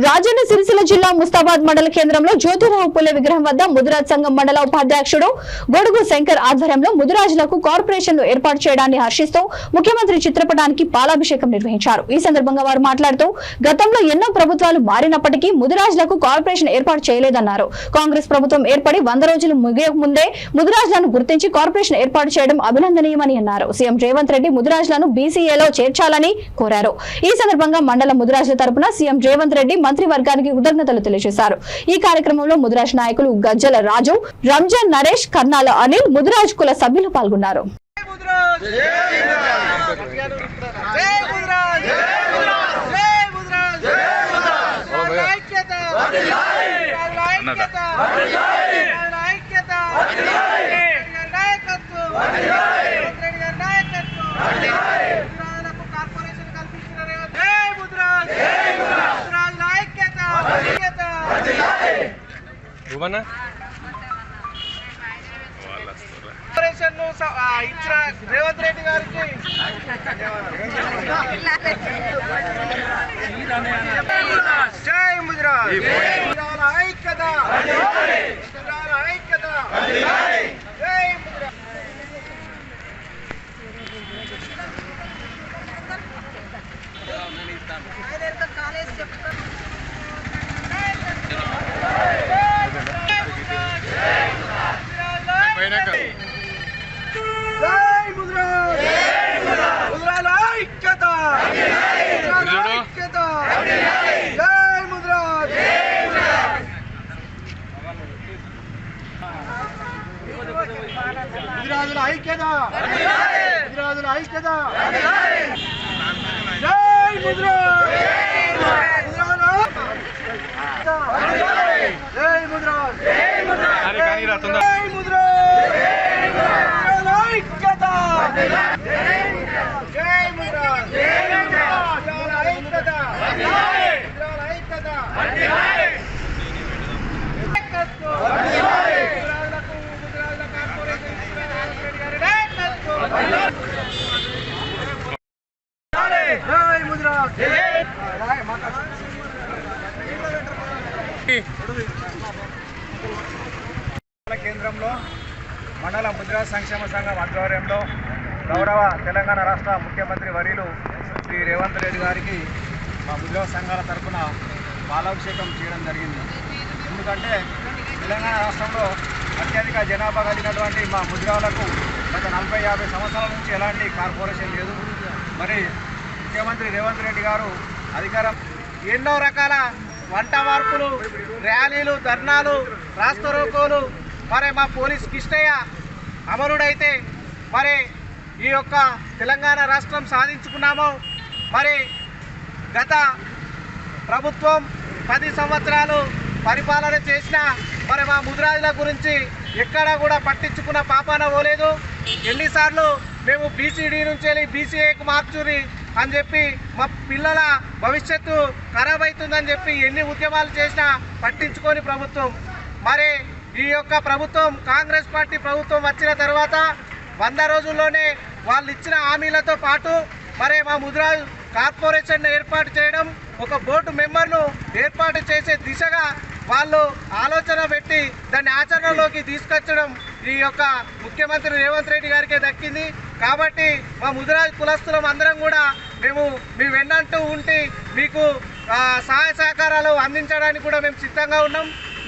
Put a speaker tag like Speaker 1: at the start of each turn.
Speaker 1: రాజన్న సిరిసిల్ల జిల్లా ముస్తాబాద్ మండల కేంద్రంలో జ్యోతిరావు పుల్లె విగ్రహం వద్ద ముదిరాజ్ సంఘం మండల ఉపాధ్యక్షుడు గొడుగు శంకర్ ఆధ్వర్యంలో ముదిరాజులకు కార్పొరేషన్లు ఏర్పాటు చేయడాన్ని హర్షిస్తూ ముఖ్యమంత్రి చిత్రపటానికి పాలాభిషేకం నిర్వహించారు. ఈ సందర్భంగా వారు మాట్లాడుతూ గతంలో ఎన్నో ప్రభుత్వాలు మారినప్పటికీ ముదిరాజులకు కార్పొరేషన్ ఏర్పాటు చేయలేదన్నారు. కాంగ్రెస్ ప్రభుత్వం ఏర్పడి వంద రోజులు ముగే ముందే ముదిరాజులను గుర్తించి కార్పొరేషన్ ఏర్పాటు చేయడం అభినందనీయమని అన్నారు. సీఎం రేవంత్ రెడ్డి ముదిరాజులను బీసీఏలో చేర్చాలని కోరారు. ఈ సందర్భంగా మండల ముదిరాజుల తరపున సీఎం రేవంత్ రెడ్డి మంత్రి వర్గానికి కృతజ్ఞతలు తెలియజేశారు ఈ కార్యక్రమంలో ముదిరాజ్ నాయకులు గజ్జల రాజు రంజాన్ నరేష్ కర్నాల అనిల్ ముదిరాజ్ కుల సభ్యులు పాల్గొన్నారు
Speaker 2: అన్నదా జై ముద్రాజ్ జై ముద్రాజ్ జై ముద్రాజ్ జై ముద్రాజ్ ఐక్యత ఐక్యత ఐక్యత నాయకత్వం మంత్రి గారి నాయకత్వం ముద్రాలకు కార్పొరేషన్ కల్పించిన రేవంత్ జై ముద్రాజ్ జై ముద్రాజ్ ముద్రాజ్ ఐక్యత ఐక్యత
Speaker 3: భువన
Speaker 2: కార్పొరేషన్ ఇచ్చిన రేవంత్ రెడ్డి గారికి జై ముద్రాజ్ ముద్రాల ఐక్యత ముద్రాల ఐక్యత జై ముద్రాజ్ జై ముద్రాజ్ ముద్రాల ఐక్యత ముద్రాల ఐక్యత జై ముద్రాజ్ ముద్రాజుల ఐక్యత ఐక్యత. జై ముద్రాజ్. జై ముద్రాజ్.
Speaker 3: అరే కానీ రా తొందర.
Speaker 2: జై ముద్రాజ్ ముద్రాజుల ఐక్యత జై ముద్రాజ్ ముద్రాల ఐక్యత ముద్రాల ఐక్యత నాయకత్వం. ముద్రాలకు ముద్రాల కార్పొరేషన్ ఇచ్చిన రేవంత్ రెడ్డి గారి నాయకత్వం. జై ముద్రాజ్ మండల కేంద్రంలో మండల ముద్రా సంక్షేమ సంఘం ఆధ్వర్యంలో గౌరవ తెలంగాణ రాష్ట్ర ముఖ్యమంత్రి వర్యులు శ్రీ రేవంత్ రెడ్డి గారికి మా ముద్రా సంఘాల తరఫున పాలాభిషేకం చేయడం జరిగింది. ఎందుకంటే తెలంగాణ రాష్ట్రంలో అత్యధిక జనాభా కలిగినటువంటి మా ముద్రాలకు గత నలభై యాభై సంవత్సరాల నుంచి ఎలాంటి కార్పొరేషన్ లేదు. మరి ముఖ్యమంత్రి రేవంత్ రెడ్డి గారు అధికారం ఎన్నో రకాల వంట మార్పులు ర్యాలీలు ధర్నాలు రాస్తరోకోలు మరి మా పోలీస్ కిష్టయ్య అమరుడైతే మరి ఈ యొక్క తెలంగాణ రాష్ట్రం సాధించుకున్నాము మరి గత ప్రభుత్వం పది సంవత్సరాలు పరిపాలన చేసిన మరి మా ముద్రాజుల గురించి ఎక్కడా కూడా పట్టించుకున్న పాపాన పోలేదు. ఎన్నిసార్లు మేము బీసీడీ నుంచి వెళ్ళి బీసీఏకు మార్చుని అని చెప్పి మా పిల్లల భవిష్యత్తు ఖరాబ్ అవుతుందని చెప్పి ఎన్ని ఉద్యమాలు చేసినా పట్టించుకొని ప్రభుత్వం. మరి ఈ యొక్క ప్రభుత్వం కాంగ్రెస్ పార్టీ ప్రభుత్వం వచ్చిన తర్వాత వంద రోజుల్లోనే వాళ్ళు ఇచ్చిన హామీలతో పాటు మరి మా ముద్రాజ్ కార్పొరేషన్ ఏర్పాటు చేయడం ఒక బోర్డు మెంబర్ను ఏర్పాటు చేసే దిశగా వాళ్ళు ఆలోచన పెట్టి దాన్ని ఆచరణలోకి తీసుకొచ్చడం ఈ యొక్క ముఖ్యమంత్రి రేవంత్ రెడ్డి గారికే దక్కింది. కాబట్టి మా ముదిరాజ్ కులస్తులం అందరం కూడా మేము మీ వెన్నంటూ ఉంటే మీకు సహాయ సహకారాలు అందించడానికి కూడా మేము సిద్ధంగా ఉన్నాం.